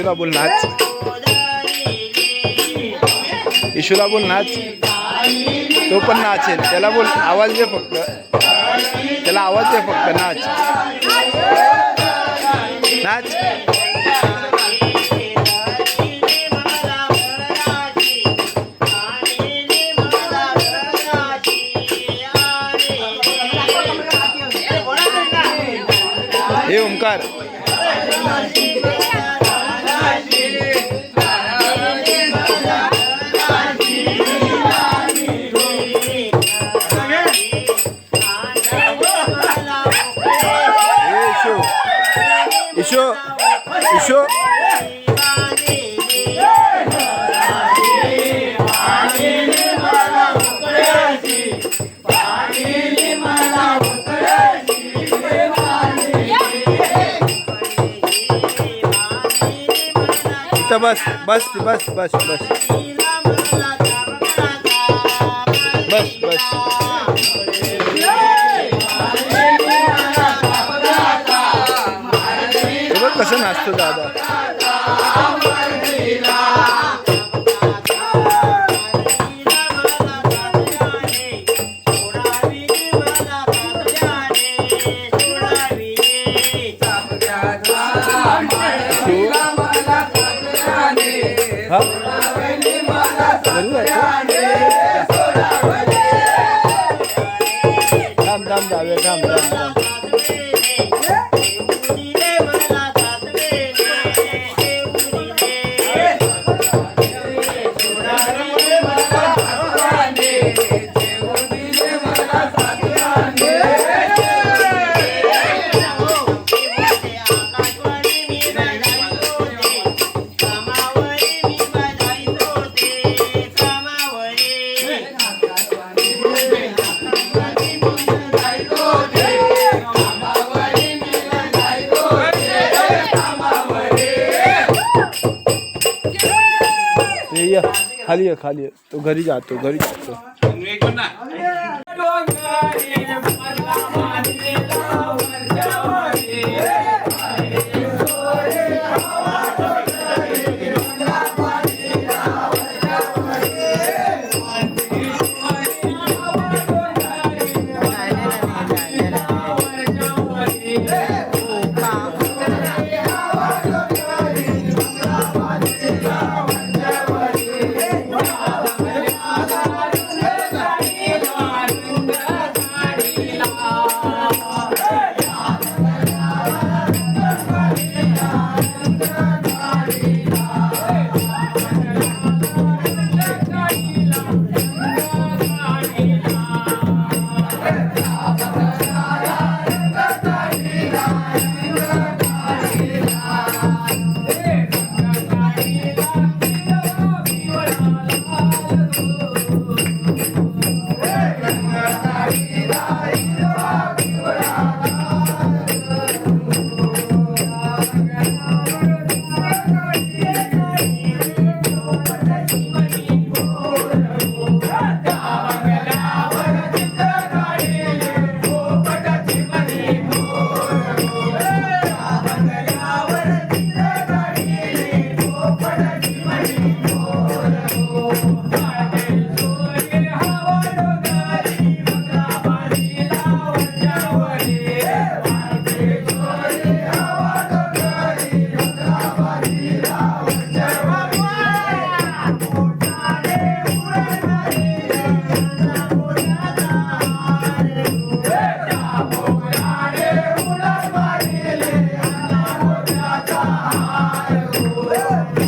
इशूला बोल नाच इशूला बोल नाच तो पण नाचेल त्याला बोल आवाज़ दे फक्त त्याला आवाज़ दे फक्त नाच नाच हे ओंकार इशू इशू इथं बस बस बस बस बस. बस बस. नाचतो दादा हा बरोबर आहे. थांब थांब खाली ये खाली ये तो घरी जातो घरी जातो डोंगरी I love you.